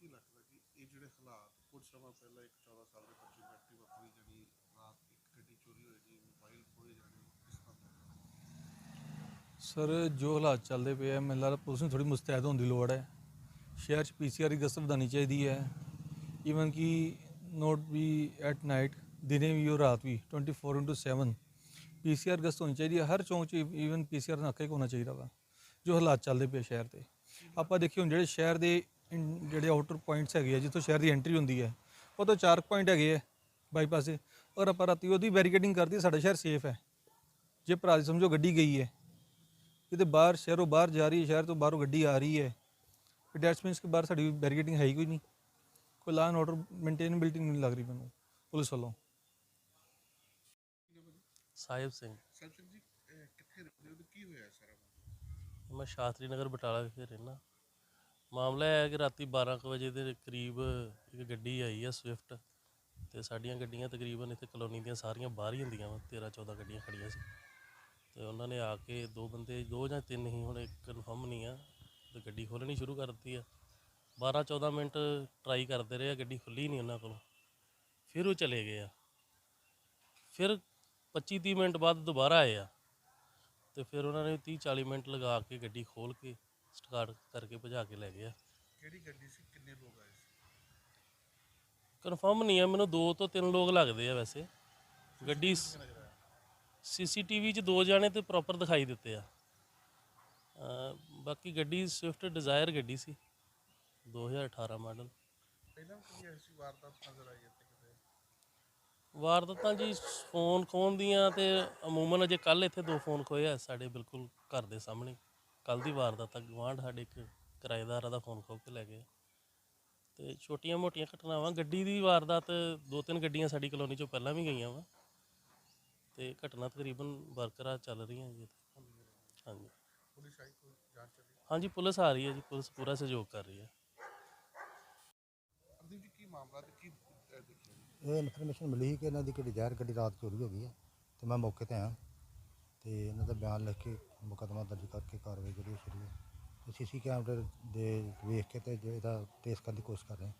ਕੀ ਲੱਗਦਾ ਕਿ ਇਹ ਜਿਹੜੇ ਹਾਲਾਤ ਕੁਝ ਸਮਾਂ ਪਹਿਲਾਂ ਇੱਕ 14 ਸਾਲ ਦੇ ਬੱਚੇ ਨੂੰ ਐਕਟਿਵਾ ਖੋਈ ਜਾਣੀ ਰਾਤ ਇੱਕ ਗੱਡੀ ਚੋਰੀ ਹੋਈ ਜੀ ਮੋਬਾਈਲ ਖੋਏ ਜਾਣੇ ਇਸ ਤਰ੍ਹਾਂ ਸਰ, ਜੋ ਹਾਲਾਤ ਚੱਲਦੇ ਪਏ ਆ, ਮੈਨੂੰ ਲੱਗਦਾ ਪੁਲਿਸ ਨੂੰ ਥੋੜੀ ਮੁਸਤੈਦ ਹੋਣ ਦੀ ਲੋੜ ਹੈ। ਸ਼ਹਿਰ 'ਚ ਪੀਸੀਆਰ ਦੀ ਗਸ਼ਤ ਵਧਾਉਣੀ ਚਾਹੀਦੀ ਹੈ। ਈਵਨ ਕਿ ਨੋਟ ਵੀ ਐਟ ਨਾਈਟ ਦਿਨੇ ਵੀ ਔਰ ਰਾਤ ਵੀ 24/7 ਪੀਸੀਆਰ ਗਸ਼ਤ ਹੋਣੀ ਚਾਹੀਦੀ ਹੈ। ਹਰ ਚੌਂਕ 'ਚ ਈਵਨ ਪੀਸੀਆਰ ਨਾਕਾ ਹੀ ਹੋਣਾ ਚਾਹੀਦਾ ਵਾ, ਜੋ ਹਾਲਾਤ ਚੱਲਦੇ ਪਏ ਸ਼ਹਿਰ ਤੇ। ਆਪਾਂ ਦੇਖੀਏ ਹੁਣ ਜਿਹੜੇ ਸ਼ਹਿਰ ਦੇ ਇਨ- ਜਿਹੜੇ ਆਊਟਰ ਪੁਆਇੰਟਸ ਹੈਗੇ ਆ ਜਿੱਥੋਂ ਸ਼ਹਿਰ ਦੀ ਐਂਟਰੀ ਹੁੰਦੀ ਹੈ ਉਹ ਤੋਂ ਚਾਰ ਪੁਆਇੰਟ ਹੈਗੇ ਆ ਬਾਈਪਾਸ ਦੇ ਔਰ ਆਪਾਂ ਰਾਤੀ ਉਹਦੀ ਬੈਰੀਕੇਡਿੰਗ ਕਰਦੀ ਸਾਡਾ ਸ਼ਹਿਰ ਸੇਫ ਹੈ। ਜੇ ਭਰਾ ਦੀ ਸਮਝੋ ਗੱਡੀ ਗਈ ਹੈ ਕਿਤੇ ਬਾਹਰ ਸ਼ਹਿਰੋਂ ਬਾਹਰ ਜਾ ਰਹੀ ਹੈ ਸ਼ਹਿਰ ਤੋਂ ਬਾਹਰੋਂ ਗੱਡੀ ਆ ਰਹੀ ਹੈ ਡੈਟਸ ਮੀਨਸ ਕਿ ਬਾਹਰ ਸਾਡੀ ਬੈਰੀਕੇਡਿੰਗ ਹੈ ਹੀ ਕੋਈ ਨਹੀਂ। ਕੋਈ ਲਾਅ ਐਂਡ ਆਰਡਰ ਮੇਨਟੇਨੇਬਿਲਟੀ ਨਹੀਂ ਲੱਗ ਰਹੀ ਮੈਨੂੰ ਪੁਲਿਸ ਵੱਲੋਂ। ਸਾਹਿਬ ਸਿੰਘ। ਸਾਹਿਬ ਸਿੰਘ ਜੀ ਕਿੱਥੇ ਰਹਿੰਦੇ ਹੋ ਤੇ ਕੀ ਹੋਇਆ ਸਾਰਾ? ਮੈਂ ਸ਼ਾਸਤਰੀ ਨਗਰ ਬਟਾਲਾ ਵਿਖੇ ਰਹਿਣਾ ਮਾਮਲਾ ਇਹ ਹੈ ਕਿ ਰਾਤੀ 12 ਕੁ ਵਜੇ ਦੇ ਕਰੀਬ ਇੱਕ ਗੱਡੀ ਆਈ ਆ ਸਵਿਫਟ ਤੇ ਸਾਡੀਆਂ ਗੱਡੀਆਂ ਤਕਰੀਬਨ ਇੱਥੇ ਕਲੋਨੀ ਦੀਆਂ ਸਾਰੀਆਂ ਬਾਹਰ ਹੀ ਹੁੰਦੀਆਂ ਵਾ 13 14 ਗੱਡੀਆਂ ਖੜੀਆਂ ਸੀ। ਤੇ ਉਹਨਾਂ ਨੇ ਆ ਕੇ ਦੋ ਬੰਦੇ, ਦੋ ਜਾਂ ਤਿੰਨ ਹੀ ਹੁਣ ਕਨਫਰਮ ਨਹੀਂ ਆ, ਤੇ ਗੱਡੀ ਖੋਲ੍ਹਣੀ ਸ਼ੁਰੂ ਕਰ ਦਿੱਤੀ ਆ। 12 14 ਮਿੰਟ ਟਰਾਈ ਕਰਦੇ ਰਹੇ ਆ, ਗੱਡੀ ਖੁੱਲੀ ਨਹੀਂ ਉਹਨਾਂ ਕੋਲ। ਫਿਰ ਉਹ ਚਲੇ ਗਏ ਆ। ਫਿਰ 25 30 ਮਿੰਟ ਬਾਅਦ ਦੁਬਾਰਾ ਆਏ ਆ। ਤੇ ਫਿਰ ਉਹਨਾਂ ਨੇ 30 40 ਮਿੰਟ ਲਗਾ ਕੇ ਗੱਡੀ ਖੋਲ ਕੇ ਸਟਾਰਟ ਕਰਕੇ ਭਜਾ ਕੇ ਲੈ ਗਏ ਆ। ਕਿਹੜੀ ਗੱਡੀ ਸੀ? ਕਿੰਨੇ ਲੋਕ ਆਏ ਸੀ? ਕਨਫਰਮ ਨਹੀਂ ਹੈ ਮੈਨੂੰ ਦੋ ਤੋਂ ਤਿੰਨ ਲੋਕ ਲੱਗਦੇ ਆ ਵੈਸੇ। ਗੱਡੀ ਸੀਸੀਟੀਵੀ 'ਚ ਦੋ ਜਾਣੇ ਤੇ ਪ੍ਰੋਪਰ ਦਿਖਾਈ ਦਿੱਤੇ ਆ। ਅਹ ਬਾਕੀ ਗੱਡੀ ਸਵਿਫਟ ਡਿਜ਼ਾਇਰ ਗੱਡੀ ਸੀ। 2018 ਮਾਡਲ ਪਹਿਲਾਂ ਵੀ ਐਸੀ ਵਾਰਦਾਤ ਨਜ਼ਰ ਆਈ ਇੱਥੇ ਕਿਤੇ? ਵਾਰਦਾਤਾਂ ਜੀ ਫੋਨ ਖੋਣ ਦੀਆਂ ਤੇ ਅਮੂਮਨ ਅਜੇ ਕੱਲ ਇੱਥੇ ਦੋ ਫੋਨ ਖੋਏ ਆ ਸਾਡੇ ਬਿਲਕੁਲ ਘਰ ਦੇ ਸਾਹਮਣੇ। ਕੱਲ ਦੀ ਵਾਰਦਾਤ ਆ ਗਵਾਂਢ ਸਾਡੇ ਇੱਕ ਕਿਰਾਏਦਾਰ ਦਾ ਫੋਨ ਖੋ ਕੇ ਲੈ ਗਏ। ਤੇ ਛੋਟੀਆਂ-ਮੋਟੀਆਂ ਘਟਨਾਵਾਂ ਗੱਡੀ ਦੀ ਵਾਰਦਾਤ ਦੋ ਤਿੰਨ ਗੱਡੀਆਂ ਸਾਡੀ ਕਲੋਨੀ ਚੋਂ ਪਹਿਲਾਂ ਵੀ ਗਈਆਂ ਵਾ। ਤੇ ਘਟਨਾ ਤਕਰੀਬਨ ਬਰਕਰਾਰ ਚੱਲ ਰਹੀਆਂ ਜੀ। ਹਾਂਜੀ। ਪੁਲਿਸ ਆਈ ਕੋਈ ਜਾਂਚ ਚੱਲੀ ਹਾਂਜੀ ਪੁਲਿਸ ਆ ਰਹੀ ਹੈ ਜੀ ਪੁਲਿਸ ਪੂਰਾ ਸਹਿਯੋਗ ਕਰ ਰਹੀ ਹੈ। ਅਰਦੀਪ ਜੀ ਕੀ ਮਾਮਲਾ ਤੇ ਕੀ ਅਹ, ਦੇਖਿਆ? ਜੀ? ਇਹ ਇਨਫੋਰਮੇਸ਼ਨ ਮਿਲੀ ਕਿ ਇਹਨਾਂ ਦੀ ਕਿ ਡਿਜ਼ਾਇਰ ਗੱਡੀ ਰਾਤ ਚੋਰੀ ਹੋ ਗਈ ਹੈ ਤੇ ਮੈਂ ਮੌਕੇ ਤੇ ਆਇਆ। ਤੇ ਇਹਨਾਂ ਦਾ ਬਿਆਨ ਲਿਖ ਕੇ ਮੁਕੱਦਮਾ ਦਰਜ ਕਰਕੇ ਕਾਰਵਾਈ ਜਿਹੜੀ ਉਹ ਸ਼ੁਰੂ ਹੈ। ਤੇ ਸੀਸੀ ਕੈਮਰੇ ਦੇ ਵੇਖ ਕੇ ਤੇ ਜਿਹੜਾ ਟ੍ਰੇਸ ਕਰਨ ਦੀ ਕੋਸ਼ਿਸ਼ ਕਰ ਰਹੇ ਹਾਂ।